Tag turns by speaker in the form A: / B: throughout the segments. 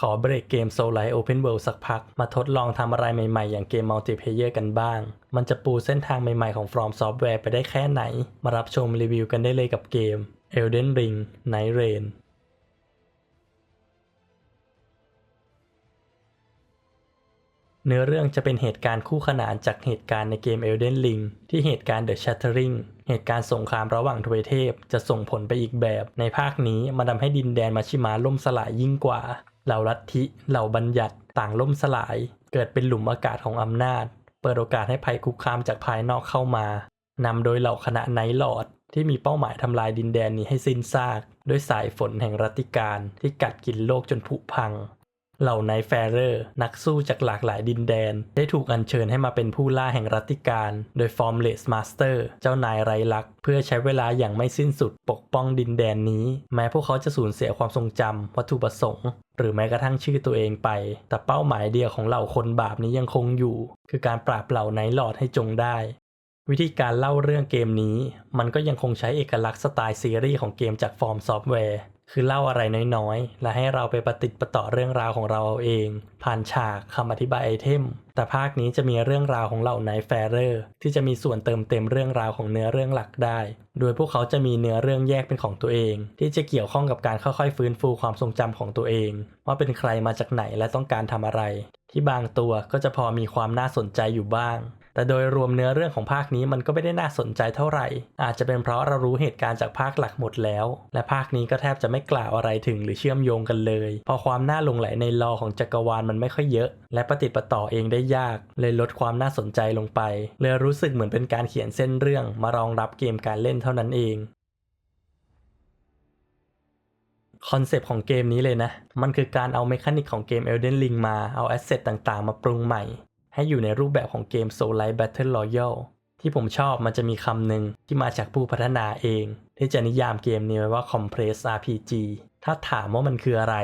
A: ขอเบรกเกม Soul Light Open World สักพัก มาทดลองทำอะไรใหม่ๆ อย่างเกม Multiplayer กันบ้าง มันจะปูเส้นทางใหม่ๆของ From Software ไปได้แค่ไหน มารับชมรีวิวกันได้เลยกับเกม Elden Ring Night Rain เนื้อเรื่องจะเป็นเหตุการณ์คู่ขนานจากเหตุการณ์ในเกม Elden Ring ที่เหตุการณ์ The Shattering เหตุการณ์สงครามระหว่างทเวเทพ จะส่งผลไปอีกแบบ ในภาคนี้มันทำให้ดินแดนมาชิมาล่มสลายยิ่งกว่า เหล่าลัทธิเหล่าบัญญัติต่างล่มสลาย เกิดเป็นหลุมอากาศของอำนาจ เปิดโอกาสให้ภัยคุกคามจากภายนอกเข้ามานำโดยเหล่าคณะไนท์ลอร์ดที่มีเป้าหมายทำลายดินแดนนี้ให้สิ้นซาก ด้วยสายฝนแห่งรัติการที่กัดกินโลกจนผุพัง เหล่าไนท์แฟเรอร์ นักสู้จากหลากหลายดินแดน ได้ถูกอัญเชิญให้มาเป็นผู้ล่าแห่งรัติการ โดยฟอร์มเลสมาสเตอร์เจ้านายไรลักษ์เพื่อใช้เวลาอย่างไม่สิ้นสุดปกป้องดินแดนนี้ แม้พวกเขาจะสูญเสียความทรงจำวัตถุประสงค์ หรือแม้กระทั่งชื่อตัวเองไป แต่เป้าหมายเดียวของเหล่าคนบาปนี้ยังคงอยู่ คือการปราบเหล่าไนท์ลอร์ดให้จงได้ วิธีการเล่าเรื่องเกมนี้ มันก็ยังคงใช้เอกลักษณ์สไตล์ซีรีส์ของเกมจากฟอร์มซอฟต์แวร์ คือเล่าอะไรน้อยๆ และให้เราไปประติดประต่อเรื่องราวของเราเอง ผ่านฉากคำอธิบายไอเทม แต่ภาคนี้จะมีเรื่องราวของเหล่าไนท์แฟเรอร์ที่จะมีส่วนเติมเต็มเรื่องราวของเนื้อเรื่องหลักได้ โดยพวกเขาจะมีเนื้อเรื่องแยกเป็นของตัวเอง ที่จะเกี่ยวข้องกับการค่อยๆ ฟื้นฟูความทรงจำของตัวเอง ว่าเป็นใครมาจากไหนและต้องการทำอะไร ที่บางตัวก็จะพอมีความน่าสนใจอยู่บ้าง แต่โดยรวมเนื้อเรื่องของภาคนี้มันก็ไม่ได้น่าสนใจเท่าไหร่ อาจจะเป็นเพราะเรารู้เหตุการณ์จากภาคหลักหมดแล้ว และภาคนี้ก็แทบจะไม่กล่าวอะไรถึงหรือเชื่อมโยงกันเลยพราะความน่าลงไหลในลอของจักรวาลมันไม่ค่อยเยอะ และปฏิดประต่อเองได้ยาก เลยลดความน่าสนใจลงไป เลยรู้สึกเหมือนเป็นการเขียนเส้นเรื่องมารองรับเกมการเล่นเท่านั้นเองคอนเซปต์ของเกมนี้เลยนะ มันคือการเอาเมคานิกของเกม Elden Ring มา เอาแอสเซทต่างๆ มาปรุงใหม่ ให้อยู่ในรูปแบบของเกม Soul Light Battle Royale ที่ผมชอบมันจะมีคำหนึ่งที่มาจากผู้พัฒนาเอง ที่จะนิยามเกมนี้ไว้ว่า Compress RPG ถ้าถามว่ามันคืออะไร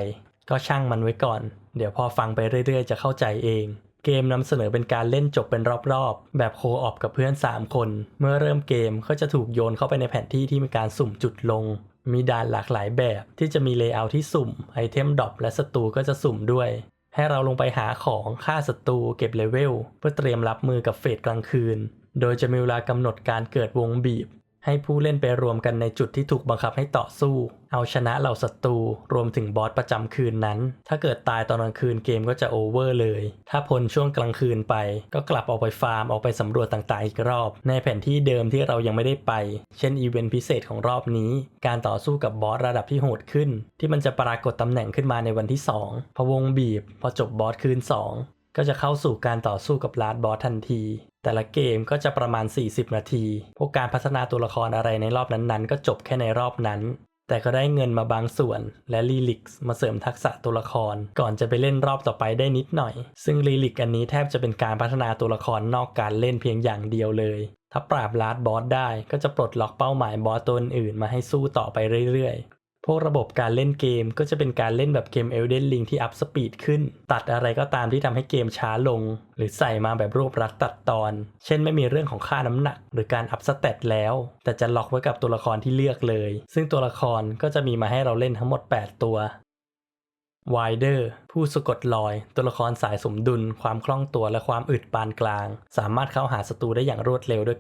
A: ก็ช่างมันไว้ก่อน เดี๋ยวพอฟังไปเรื่อยๆ จะเข้าใจเองเกมนำเสนอเป็นการเล่นจบเป็นรอบๆ แบบโคออปกับเพื่อน 3 คน เมื่อเริ่มเกมก็จะถูกโยนเข้าไปในแผนที่ที่มีการสุ่มจุดลง มีด่านหลากหลายแบบที่จะมีเลเยอร์ที่สุ่ม ไอเทมดรอปและศัตรูก็จะสุ่มด้วย ให้เราลงไปหาของฆ่าศัตรูเก็บเลเวลเพื่อเตรียมรับมือกับเฟสกลางคืน โดยจะมีเวลากำหนดการเกิดวงบีบ ให้ผู้เล่นไปรวมกันในจุดที่ถูกบังคับให้ต่อสู้ เอาชนะเหล่าศัตรู รวมถึงบอสประจำคืนนั้น ถ้าเกิดตายตอนกลางคืนเกมก็จะโอเวอร์เลย ถ้าพ้นช่วงกลางคืนไป ก็กลับออกไปฟาร์ม ออกไปสำรวจต่างๆอีกรอบ ในแผนที่เดิมที่เรายังไม่ได้ไป เช่นอีเวนต์พิเศษของรอบนี้ การต่อสู้กับบอสระดับที่โหดขึ้น ที่มันจะปรากฏตำแหน่งขึ้นมาในวันที่ 2 พอวงบีบ พอจบบอสคืน 2 ก็จะเข้าสู่การต่อสู้กับลาดบอสทันที แต่ละเกมก็จะประมาณ 40 นาที พวกการพัฒนาตัวละครอะไรในรอบนั้นๆ ก็จบแค่ในรอบนั้น แต่ก็ได้เงินมาบางส่วน และลีลิกมาเสริมทักษะตัวละคร ก่อนจะไปเล่นรอบต่อไปได้นิดหน่อย ซึ่งลีลิกอันนี้แทบจะเป็นการพัฒนาตัวละครนอกการเล่นเพียงอย่างเดียวเลย ถ้าปราบลาดบอสได้ก็จะปลดล็อกเป้าหมายบอสตัวอื่นมาให้สู้ต่อไปเรื่อยๆ พวกระบบการเล่นเกมก็จะเป็นการเล่นแบบเกม Elden Ring ที่อัพสปีดขึ้น ตัดอะไรก็ตามที่ทำให้เกมช้าลง หรือใส่มาแบบรวบรัดตัดตอน เช่นไม่มีเรื่องของค่าน้ำหนัก หรือการอัพสเตตแล้ว แต่จะล็อกไว้กับตัวละครที่เลือกเลย ซึ่งตัวละครก็จะมีมาให้เราเล่นทั้งหมด 8 ตัว w i d e r ผู้สะกดรอย ตัวละครสายสมดุล ความคล่องตัวและความอึดปานกลาง สามารถเข้าหาศัตรูได้อย่างรวดเร็วด้วย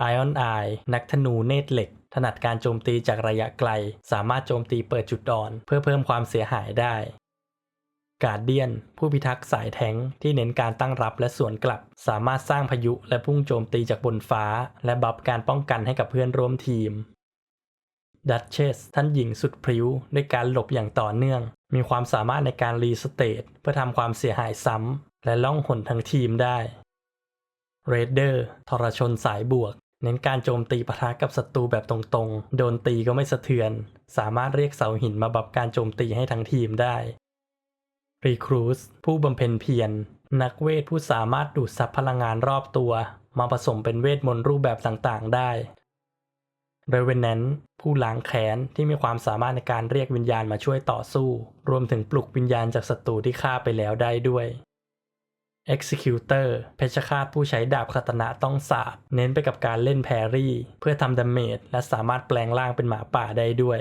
A: grappling hook Iron Eye นักธนูเนตรเหล็ก ถนัดการโจมตีจากระยะไกล สามารถโจมตีเปิดจุดอ่อน เพื่อเพิ่มความเสียหายได้ Guardian ผู้พิทักษ์สายแทงที่เน้นการตั้งรับและสวนกลับ สามารถสร้างพายุและพุ่งโจมตีจากบนฟ้า และบัฟการป้องกันให้กับเพื่อนร่วมทีมดัตเชสท่านหญิงสุดพริ้ว ด้วยการหลบอย่างต่อเนื่อง มีความสามารถในการรีสเตทเพื่อทำความเสียหายซ้ำ และล่องหนทั้งทีมได้เรดเดอร์ทรชนสายบวก เน้นการโจมตีปะทะกับศัตรูแบบตรงๆ โดนตีก็ไม่สะเทือน สามารถเรียกเสาหินมาบับการโจมตีให้ทั้งทีมได้รีครูสผู้บำเพ็ญเพียรนักเวทผู้สามารถดูดซับพลังงานรอบตัว มาผสมเป็นเวทมนต์รูปแบบต่างๆได้เรเวนแนนผู้ล้างแค้นที่มีความสามารถในการเรียกวิญญาณมาช่วยต่อสู้ รวมถึงปลุกวิญญาณจากศัตรูที่ฆ่าไปแล้วได้ด้วย Executor เพชฌฆาตผู้ใช้ดาบคาตนะต้องสาบ เน้นไปกับการเล่นแพรี่ เพื่อทำดาเมจและสามารถแปลงร่างเป็นหมาป่าได้ด้วย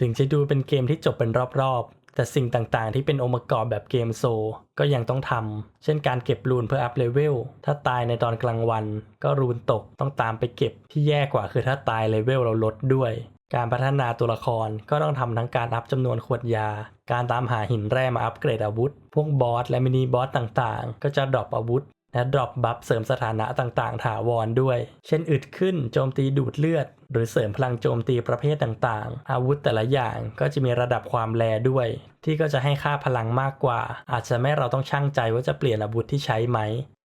A: ถึงจะดูเป็นเกมที่จบเป็นรอบๆ แต่สิ่งต่างๆ ที่เป็นองค์ประกอบแบบเกมโซลก็ยังต้องทำ เช่นการเก็บรูนเพื่ออัพเลเวล ถ้าตายในตอนกลางวัน ก็รูนตกต้องตามไปเก็บที่แย่กว่าคือถ้าตายเลเวลเราลดด้วย การพัฒนาตัวละครก็ต้องทำทั้งการอัพจำนวนขวดยา การตามหาหินแร่มาอัปเกรดอาวุธ พวกบอสและมินิบอสต่างๆ ก็จะดรอปอาวุธ และดรอปบัฟเสริมสถานะต่างๆ ถาวรด้วย เช่นอึดขึ้นโจมตีดูดเลือด หรือเสริมพลังโจมตีประเภทต่างๆ อาวุธแต่ละอย่างก็จะมีระดับความแรงด้วย ที่ก็จะให้ค่าพลังมากกว่า อาจจะไม่เราต้องชั่งใจว่าจะเปลี่ยนอาวุธที่ใช้ไหม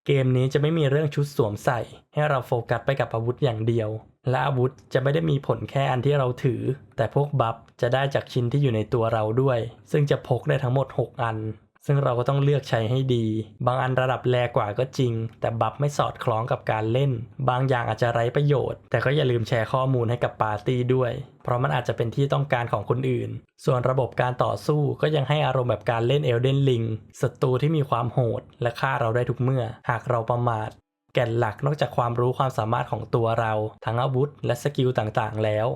A: เกมนี้จะไม่มีเรื่องชุดสวมใส่ ให้เราโฟกัสไปกับอาวุธอย่างเดียว และอาวุธจะไม่ได้มีผลแค่อันที่เราถือ แต่พวกบัฟจะได้จากชิ้นที่อยู่ในตัวเราด้วย ซึ่งจะพกได้ทั้งหมด 6 อัน ซึ่งเราก็ต้องเลือกใช้ให้ดี บางอันระดับแรกว่าก็จริง แต่บัฟไม่สอดคล้องกับการเล่น บางอย่างอาจจะไร้ประโยชน์ แต่ก็อย่าลืมแชร์ข้อมูลให้กับปาร์ตี้ด้วย เพราะมันอาจจะเป็นที่ต้องการของคนอื่น ส่วนระบบการต่อสู้ก็ยังให้อารมณ์แบบการเล่นเอลเดนลิงศัตรูที่มีความโหด และฆ่าเราได้ทุกเมื่อ หากเราประมาท แก่นหลักนอกจากความรู้ความสามารถของตัวเราทั้งอาวุธ และสกิลต่างๆ แล้ว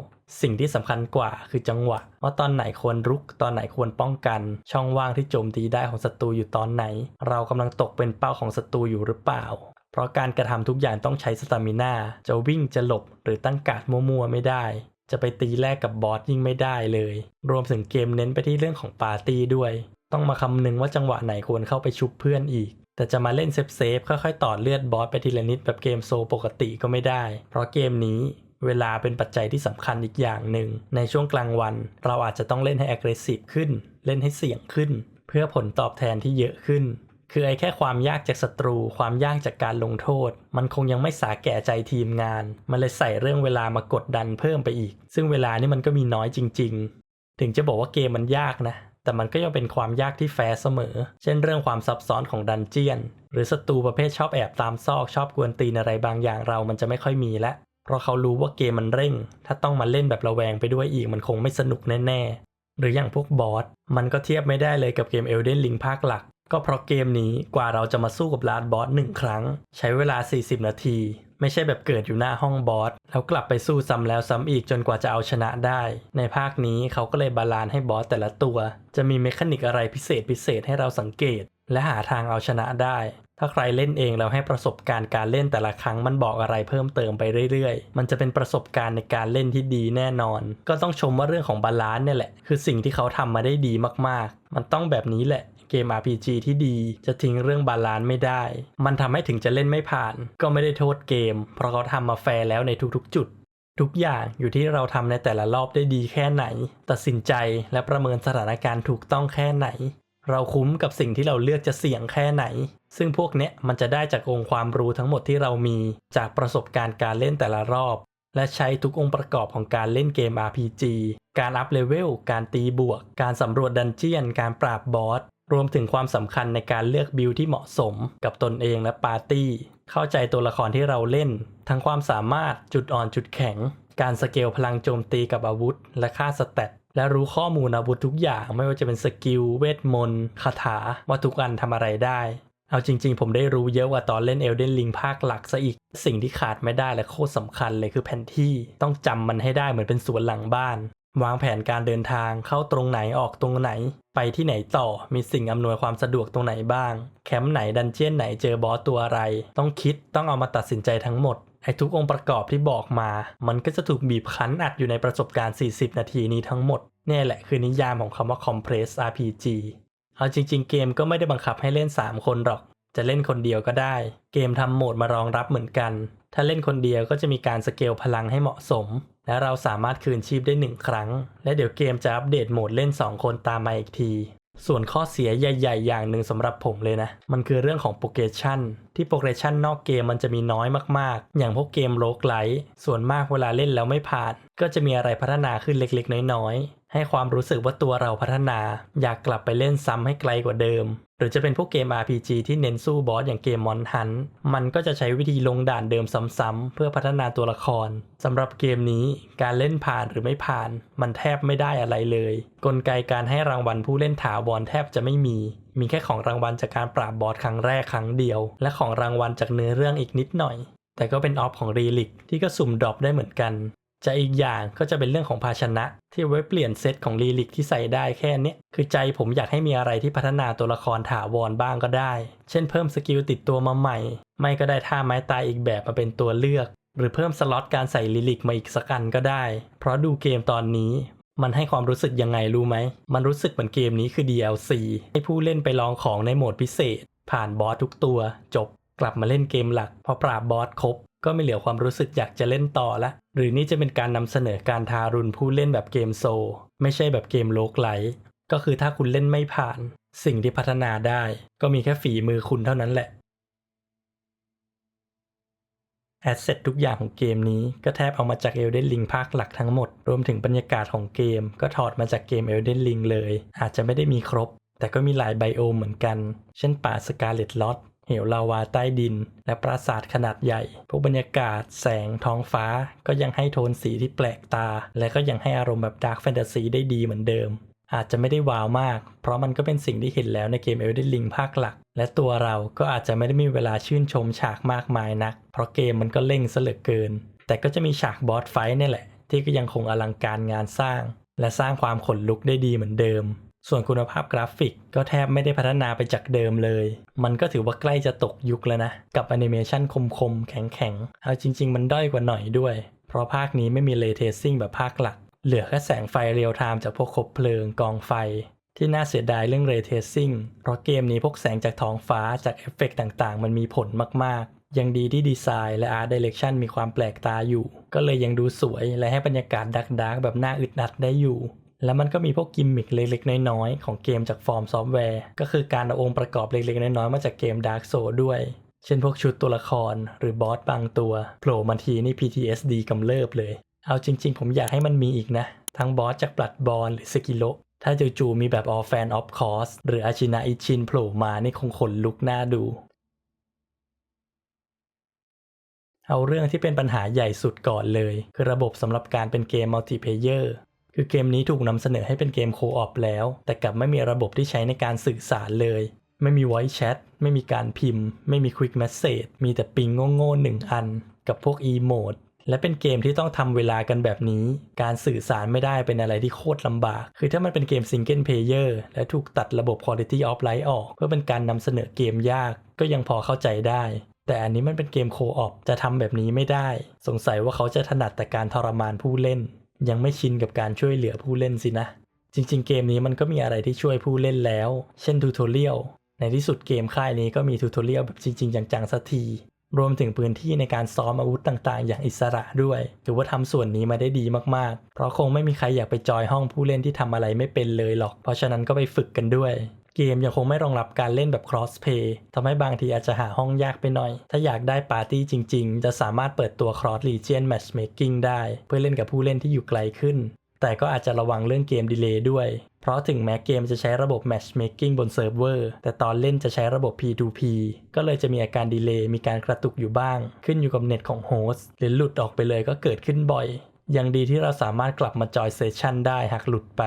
A: สิ่งที่สำคัญกว่าคือจังหวะ ว่าตอนไหนควรรุก ตอนไหนควรป้องกัน ช่องว่างที่โจมตีได้ของศัตรูอยู่ตอนไหน เรากำลังตกเป็นเป้าของศัตรูอยู่หรือเปล่า เพราะการกระทำทุกอย่างต้องใช้สตามิน่าจะวิ่งจะหลบหรือตั้งการ์ดมั่วๆไม่ได้จะไปตีแลกกับบอสยิ่งไม่ได้เลย รวมถึงเกมเน้นไปที่เรื่องของปาร์ตี้ด้วย ต้องมาคำนึงว่าจังหวะไหนควรเข้าไปชุบเพื่อนอีก แต่จะมาเล่นเซฟเซฟๆค่อยๆต่อเลือดบอสไปทีละนิดแบบเกมโซลปกติก็ไม่ได้ เพราะเกมนี้เวลาเป็นปัจจัยที่สำคัญอีกอย่างหนึ่ง ในช่วงกลางวัน เราอาจจะต้องเล่นให้ aggressive ขึ้น เล่นให้เสี่ยงขึ้น เพื่อผลตอบแทนที่เยอะขึ้น คือไอ้แค่ความยากจากศัตรู ความยากจากการลงโทษ มันคงยังไม่สาแก่ใจทีมงาน มันเลยใส่เรื่องเวลามากดดันเพิ่มไปอีก ซึ่งเวลานี่มันก็มีน้อยจริง ๆ ถึงจะบอกว่าเกมมันยากนะ แต่มันก็ยังเป็นความยากที่แฟร์เสมอ เช่นเรื่องความซับซ้อนของดันเจียน หรือศัตรูประเภทชอบแอบตามซอกชอบกวนตีนอะไรบางอย่างเรามันจะไม่ค่อยมีล้วเพราะเขารู้ว่าเกมมันเร่ง ถ้าต้องมาเล่นแบบระแวงไปด้วยอีกมันคงไม่สนุกแน่ๆ หรืออย่างพวกบอส มันก็เทียบไม่ได้เลยกับเกม Elden Ring ภาคหลัก ก็เพราะเกมนี้กว่าเราจะมาสู้กับลาดบอสหนึ่งครั้ง ใช้เวลา 40 นาที ไม่ใช่แบบเกิดอยู่หน้าห้องบอสแล้วกลับไปสู้ซ้ำแล้วซ้ำอีกจนกว่าจะเอาชนะได้ ในภาคนี้เขาก็เลยบาลานซ์ให้บอสแต่ละตัว จะมีเมคานิกอะไรพิเศษพิเศษให้เราสังเกต และหาทางเอาชนะได้ ถ้าใครเล่นเองแล้วให้ประสบการณ์การเล่นแต่ละครั้งมันบอกอะไรเพิ่มเติมไปเรื่อยๆ มันจะเป็นประสบการณ์ในการเล่นที่ดีแน่นอน ก็ต้องชมว่าเรื่องของบาลานซ์เนี่ยแหละคือสิ่งที่เขาทำมาได้ดีมากๆ มันต้องแบบนี้แหละ เกม RPG ที่ดี จะทิ้งเรื่องบาลานซ์ไม่ได้ มันทำให้ถึงจะเล่นไม่ผ่าน ก็ไม่ได้โทษเกม เพราะเขาทำมาแฟร์แล้วในทุกๆ จุด ทุกอย่างอยู่ที่เราทำในแต่ละรอบได้ดีแค่ไหน ตัดสินใจและประเมินสถานการณ์ถูกต้องแค่ไหน เราคุ้มกับสิ่งที่เราเลือกจะเสี่ยงแค่ไหน ซึ่งพวกเนี้ยมันจะได้จากองค์ความรู้ทั้งหมดที่เรามี จากประสบการณ์การเล่นแต่ละรอบและใช้ทุกองค์ประกอบของการเล่นเกม RPG การอัพเลเวล การตีบวก การสำรวจดันเจียน การปราบบอส รวมถึงความสำคัญในการเลือกบิลที่เหมาะสมกับตนเองและปาร์ตี้ เข้าใจตัวละครที่เราเล่น ทั้งความสามารถจุดอ่อนจุดแข็ง การสเกลพลังโจมตีกับอาวุธ และค่าสเตตและรู้ข้อมูลอาวุธทุกอย่างไม่ว่าจะเป็นสกิลเวทมนต์คาถาว่าทุกอันทำอะไรได้ เอาจริง ๆ ผมได้รู้เยอะกว่าตอนเล่น Elden Ring ภาคหลักซะอีก สิ่งที่ขาดไม่ได้และโคตรสำคัญเลยคือแผนที่ต้องจำมันให้ได้เหมือนเป็นสวนหลังบ้าน วางแผนการเดินทางเข้าตรงไหนออกตรงไหน ไปที่ไหนต่อมีสิ่งอำนวยความสะดวกตรงไหนบ้าง แคมป์ไหนดันเจียนไหนเจอบอสตัวอะไร ต้องคิดต้องเอามาตัดสินใจทั้งหมดไอ้ทุกองค์ประกอบที่บอกมา มันก็จะถูกบีบคั้นอัดอยู่ในประสบการณ์ 40 นาทีนี้ทั้งหมดเนี่ยแหละคือนิยามของคำว่า compress RPG เอาจริง ๆ เกมก็ไม่ได้บังคับให้เล่น 3 คนหรอก จะเล่นคนเดียวก็ได้ เกมทำโหมดมารองรับเหมือนกัน ถ้าเล่นคนเดียวก็จะมีการสเกลพลังให้เหมาะสม และเราสามารถคืนชีพได้ 1 ครั้ง และเดี๋ยวเกมจะอัปเดตโหมดเล่น 2 คนตามมาอีกที ส่วนข้อเสียใหญ่ ๆ อย่างหนึ่งสำหรับผมเลยนะ มันคือเรื่องของโปรเกชันที่โปรเกชันนอกเกมมันจะมีน้อยมากๆ อย่างพวกเกมโลกไลท์ส่วนมากเวลาเล่นแล้วไม่ผ่าน ก็จะมีอะไรพัฒนาขึ้นเล็กๆ น้อยๆให้ความรู้สึกว่าตัวเราพัฒนา อยากกลับไปเล่นซ้ำให้ไกลกว่าเดิม หรือจะเป็นพวกเกม RPG ที่เน้นสู้บอสอย่างเกมมอนฮันมันก็จะใช้วิธีลงด่านเดิมซ้ำๆเพื่อพัฒนาตัวละครสำหรับเกมนี้การเล่นผ่านหรือไม่ผ่าน มันแทบไม่ได้อะไรเลย กลไกการให้รางวัลผู้เล่นถาวรแทบจะไม่มี มีแค่ของรางวัลจากการปราบบอสครั้งแรกครั้งเดียว และของรางวัลจากเนื้อเรื่องอีกนิดหน่อย แต่ก็เป็นออฟของรีลิกที่ก็สุ่มดรอปได้เหมือนกัน จะอีกอย่างก็จะเป็นเรื่องของภาชนะ ที่ไว้เปลี่ยนเซตของลีลิกที่ใส่ได้แค่นี้คือใจผมอยากให้มีอะไรที่พัฒนาตัวละครถาวรบ้างก็ได้ เช่นเพิ่มสกิลติดตัวมาใหม่ ไม่ก็ได้ท่าไม้ตายอีกแบบมาเป็นตัวเลือก หรือเพิ่มสล็อตการใส่ลิลิกมาอีกสักอันก็ได้ เพราะดูเกมตอนนี้ มันให้ความรู้สึกยังไงรู้ไหม มันรู้สึกเหมือนเกมนี้คือ DLC ให้ผู้เล่นไปลองของในโหมดพิเศษ ผ่านบอสทุกตัว จบ กลับมาเล่นเกมหลักพอปราบบอสครบก็ไม่เหลือความรู้สึกอยากจะเล่นต่อละ หรือนี่จะเป็นการนำเสนอการทารุณผู้เล่นแบบเกมโซ ไม่ใช่แบบเกมโลกไลท์ก็คือถ้าคุณเล่นไม่ผ่าน สิ่งที่พัฒนาได้ ก็มีแค่ฝีมือคุณเท่านั้นแหละแอสเซททุกอย่างของเกมนี้ก็แทบเอามาจาก Elden Ring ภาคหลักทั้งหมด รวมถึงบรรยากาศของเกม ก็ถอดมาจากเกม Elden Ring เลย อาจจะไม่ได้มีครบ แต่ก็มีหลายไบโอมเหมือนกัน เช่นป่าสกาเลตลอต เหวลาวาใต้ดิน และปราสาทขนาดใหญ่ พวกบรรยากาศ แสง ท้องฟ้า ก็ยังให้โทนสีที่แปลกตา และก็ยังให้อารมณ์แบบดาร์กแฟนตาซีได้ดีเหมือนเดิม อาจจะไม่ได้ว้าวมาก เพราะมันก็เป็นสิ่งที่เห็นแล้วในเกม Elden Ring ภาคหลัก และตัวเราก็อาจจะไม่ได้มีเวลาชื่นชมฉากมากมายนัก เพราะเกมมันก็เร่งซะเหลือเกิน แต่ก็จะมีฉากบอสไฟท์นี่แหละ ที่ก็ยังคงอลังการงานสร้าง และสร้างความขนลุกได้ดีเหมือนเดิม ส่วนคุณภาพกราฟิกก็แทบไม่ได้พัฒนาไปจากเดิมเลย มันก็ถือว่าใกล้จะตกยุคแล้วนะ กับแอนิเมชันคมๆ แข็งๆ เอาจริง ๆ มันด้อยกว่าหน่อยด้วย เพราะภาคนี้ไม่มีเลเทซิ่งแบบภาคหลัก เหลือแค่แสงไฟเรียลไทม์จากพวกคบเพลิงกองไฟ ที่น่าเสียดายเรื่องเรเทซิ่งเพราะเกมนี้พวกแสงจากท้องฟ้าจากเอฟเฟกต์ต่างๆ มันมีผลมากๆ ยังดีที่ดีไซน์และอาร์ตดิเรกชันมีความแปลกตาอยู่ ก็เลยยังดูสวยและให้บรรยากาศดักดักๆแบบน่าอึดอัดได้อยู่ แล้วมันก็มีพวกกิมมิคเล็กๆ น้อยๆ ของเกมจากฟอร์มซอฟต์แวร์ ก็คือการเอาองค์ประกอบเล็กๆ น้อยๆ มาจากเกม Dark Souls ด้วย เช่นพวกชุดตัวละคร หรือบอสบางตัวโผล่มาทีนี่ PTSD กำเริบเลย เอาจริง ๆ ผมอยากให้มันมีอีกนะ ทั้งบอสจากบลัดบอลหรือสกิโลถ้าจู่ๆมีแบบ All Fan of Course หรืออาชินะอิชินโผล่มานี่คงขนลุกหน้าดูเอาเรื่องที่เป็นปัญหาใหญ่สุดก่อนเลย คือระบบสำหรับการเป็นเกมมัลติเพเยอร์ คือเกมนี้ถูกนำเสนอให้เป็นเกมโคออปแล้ว แต่กลับไม่มีระบบที่ใช้ในการสื่อสารเลย ไม่มี voice chat ไม่มีการพิมพ์ ไม่มี quick message มีแต่ปิงโง่ๆหนึ่งอัน กับพวก emote และเป็นเกมที่ต้องทำเวลากันแบบนี้ การสื่อสารไม่ได้เป็นอะไรที่โคตรลำบาก คือถ้ามันเป็นเกมซิงเกิลเพลเยอร์และถูกตัดระบบ Quality of Life ออก เพื่อเป็นการนำเสนอเกมยาก ก็ยังพอเข้าใจได้ แต่อันนี้มันเป็นเกมโคออปจะทำแบบนี้ไม่ได้ สงสัยว่าเขาจะถนัดแต่การทรมานผู้เล่น ยังไม่ชินกับการช่วยเหลือผู้เล่นสินะ จริงๆ เกมนี้มันก็มีอะไรที่ช่วยผู้เล่นแล้ว เช่นทูทอเรียลในที่สุดเกมค่ายนี้ก็มีทูทอเรียลแบบจริง ๆ จังๆสักที รวมถึงพื้นที่ในการซ้อมอาวุธต่างๆ อย่างอิสระด้วย ถือว่าทำส่วนนี้มาได้ดีมากๆ เพราะคงไม่มีใครอยากไปจอยห้องผู้เล่นที่ทำอะไรไม่เป็นเลยหรอก เพราะฉะนั้นก็ไปฝึกกันด้วย เกมยังคงไม่รองรับการเล่นแบบ cross play ทำให้บางทีอาจจะหาห้องยากไปหน่อย ถ้าอยากได้ปาร์ตี้จริง ๆ จะสามารถเปิดตัว cross region matchmaking ได้ เพื่อเล่นกับผู้เล่นที่อยู่ไกลขึ้น แต่ก็อาจจะระวังเรื่องเกมดีเลย์ด้วย เพราะถึงแม้เกมจะใช้ระบบ matchmaking บนเซิร์ฟเวอร์ แต่ตอนเล่นจะใช้ระบบ P2P ก็เลยจะมีอาการดีเลย์มีการกระตุกอยู่บ้าง ขึ้นอยู่กับเน็ตของโฮสต์หรือหลุดออกไปเลยก็เกิดขึ้นบ่อยยังดีที่เราสามารถกลับมาจอยเซสชันได้หากหลุดไป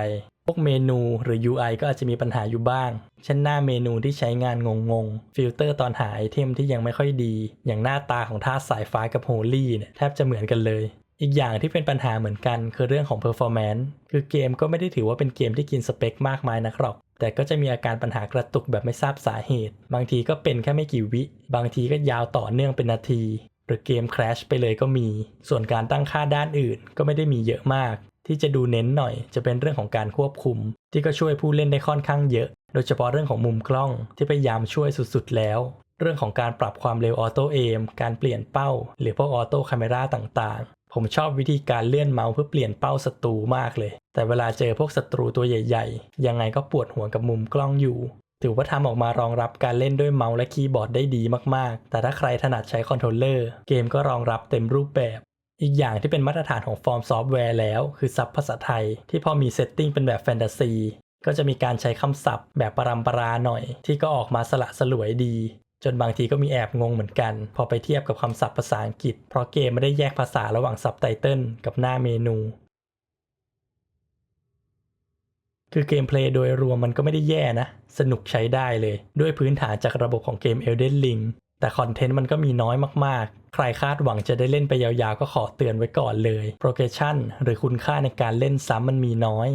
A: พวกเมนูหรือ UI ก็อาจจะมีปัญหาอยู่บ้าง เช่นหน้าเมนูที่ใช้งานงงๆ ฟิลเตอร์ตอนหาไอเทมที่ยังไม่ค่อยดี อย่างหน้าตาของท่าสายฟ้ากับโฮลี่เนี่ยแทบจะเหมือนกันเลย อีกอย่างที่เป็นปัญหาเหมือนกันคือเรื่องของ performance คือเกมก็ไม่ได้ถือว่าเป็นเกมที่กินสเปคมากมายนักหรอก แต่ก็จะมีอาการปัญหากระตุกแบบไม่ทราบสาเหตุ บางทีก็เป็นแค่ไม่กี่วิ บางทีก็ยาวต่อเนื่องเป็นนาที หรือเกม crash ไปเลยก็มี ส่วนการตั้งค่าด้านอื่นก็ไม่ได้มีเยอะมาก ที่จะดูเน้นหน่อย จะเป็นเรื่องของการควบคุม ที่ก็ช่วยผู้เล่นได้ค่อนข้างเยอะ โดยเฉพาะเรื่องของมุมกล้องที่พยายามช่วยสุดๆแล้ว เรื่องของการปรับความเร็วออโต้เอมการเปลี่ยนเป้า หรือพวกออโต้คาเมราต่างๆ ผมชอบวิธีการเลื่อนเมาส์เพื่อเปลี่ยนเป้าศัตรูมากเลย แต่เวลาเจอพวกศัตรูตัวใหญ่ ๆ ยังไงก็ปวดหัวกับมุมกล้องอยู่ถือว่าทำออกมารองรับการเล่นด้วยเมาส์และคีย์บอร์ดได้ดีมากๆ แต่ถ้าใครถนัดใช้คอนโทรลเลอร์ เกมก็รองรับเต็มรูปแบบ อีกอย่างที่เป็นมาตรฐานของฟอร์มซอฟต์แวร์แล้ว คือซับภาษาไทย ที่พอมีเซตติ้งเป็นแบบแฟนตาซีก็จะมีการใช้คำศัพท์แบบปรำปราหน่อย ที่ก็ออกมาสละสลวยดี จนบางทีก็มีแอบงงเหมือนกัน พอไปเทียบกับคำศัพท์ภาษาอังกฤษ เพราะเกมไม่ได้แยกภาษาระหว่างซับไตเติลกับหน้าเมนู คือเกมเพลย์โดยรวมมันก็ไม่ได้แย่นะ สนุกใช้ได้เลย ด้วยพื้นฐานจากระบบของเกม Elden Ring แต่คอนเทนต์มันก็มีน้อยมากๆ ใครคาดหวังจะได้เล่นไปยาวๆ ก็ขอเตือนไว้ก่อนเลยโปรเกชันหรือคุณค่าในการเล่นซ้ำมันมีน้อย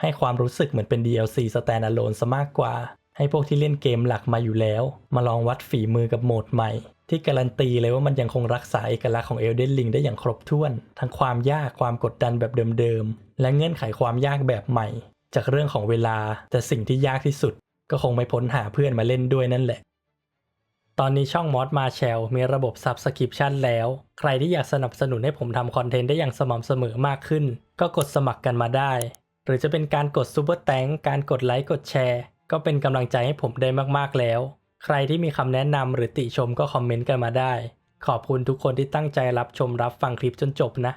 A: ให้ความรู้สึกเหมือนเป็น DLC Standalone ซะมากกว่า ให้พวกที่เล่นเกมหลักมาอยู่แล้ว มาลองวัดฝีมือกับโหมดใหม่ ที่การันตีเลยว่ามันยังคงรักษาเอกลักษณ์ของ Elden Ring ได้อย่างครบถ้วน ทั้งความยากความกดดันแบบเดิมๆ และเงื่อนไขความยากแบบใหม่ จากเรื่องของเวลา แต่สิ่งที่ยากที่สุด ก็คงไม่พ้นหาเพื่อนมาเล่นด้วยนั่นแหละ ตอนนี้ช่องมอสมาแชลมีระบบ Subscription แล้ว ใครที่อยากสนับสนุนให้ผมทำคอนเทนต์ได้อย่างสม่ำเสมอมากขึ้น ก็กดสมัครกันมาได้ หรือจะเป็นการกด Super t a n k การกดไลค์กดแชร์ ก็เป็นกำลังใจให้ผมได้มากๆแล้ว ใครที่มีคำแนะนำหรือติชมก็คอมเมนต์กันมาได้ ขอบคุณทุกคนที่ตั้งใจรับชมรับฟังคลิปจนจบนะ